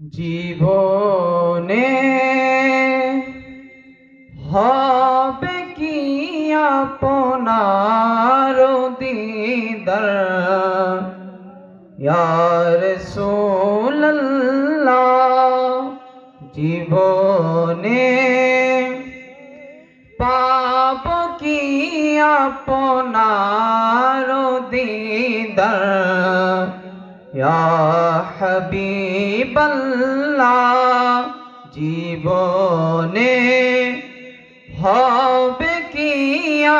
জীবনে হবে কি আপনার দিদার? ইয়ার সোল্লাহ জীবনে পাপ কি আপনার দিদার? ইয়া হাবিবাল্লাহ, জীবনে হবে কি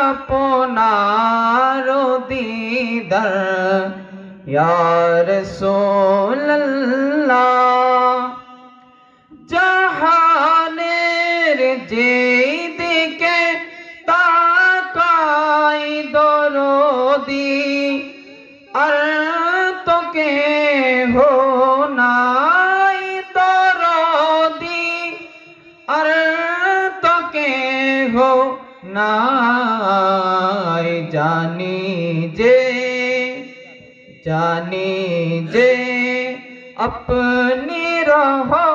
আপনার দিদার? ইয়া রাসূলুল্লাহ, জাহানের যেই দিকে তাকাই দরদি, আর আর তোকে হো নাই জানি যে জানি যে अपनी रहमतेरो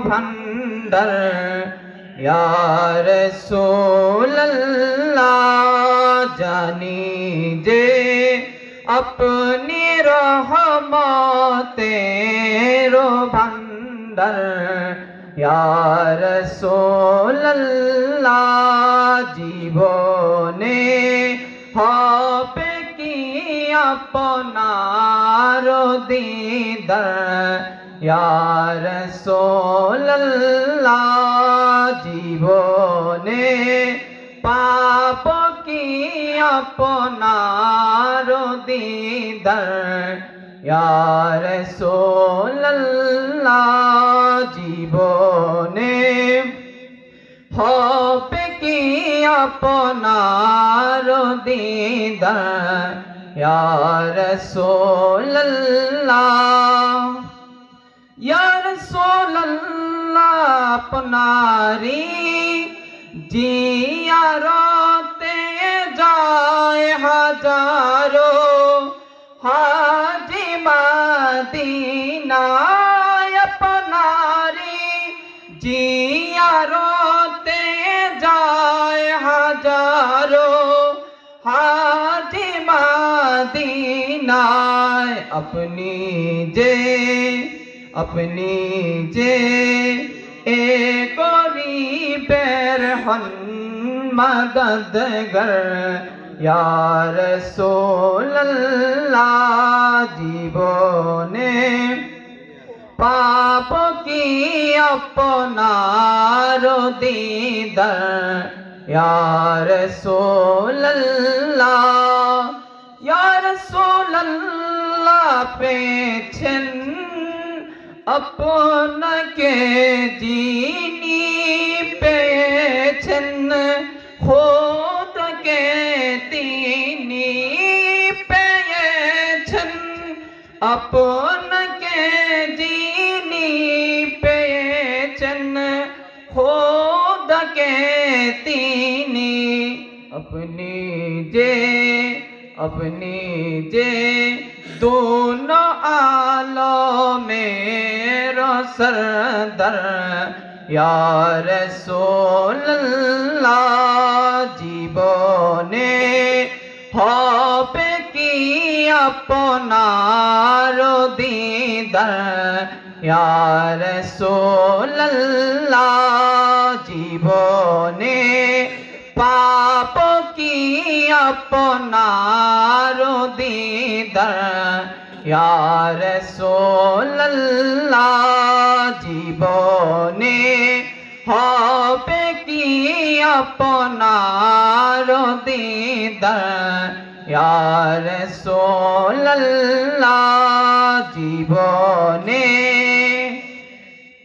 भंडर यार सोल्ला जानी जे अपनी रहमतेरो भंडर यार सोल्ला জীবনে হবে কি আপনার দিদার ইয়ার সোল্লাহ জীবনে পাপ কি আপনার দিদার ইয়ার সোল্লাহ হবে কি আপনার দিদার ইয়ার সোল্লাহ ইয়ার সোল্লাহ আপনারি জিয়ারতে মদিনায় আপনি যে আপনি যে এ গরিবের হন মদদগর ইয়ার সোল্লাহ জীবনে পাপ কি আপনার দিদার? ইয়ার সোল্লাহ ইয়ার সোল্লাহ পেছেন আপনাকে যিনি পেয়েছেন খোদকে তিনি পেয়েছেন আপনাকে যিনি পেয়েছেন খোদকে তিনি अपनी जे अपनी जे दोनों आलो मेरो सरदर यार सोल्ला জীবনে হবে কি আপনার দিদার ইয়ার সোল্লাহ জীবনে পাপ কি আপনার দিদার ইয়ার সোল্লাহ জীবনে হবে কি আপনার দিদার? ইয়ার সোল্লাহ জীবনে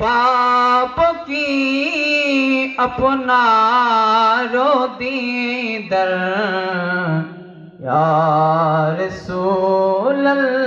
পাপ কি رو دیدر یا رسول اللہ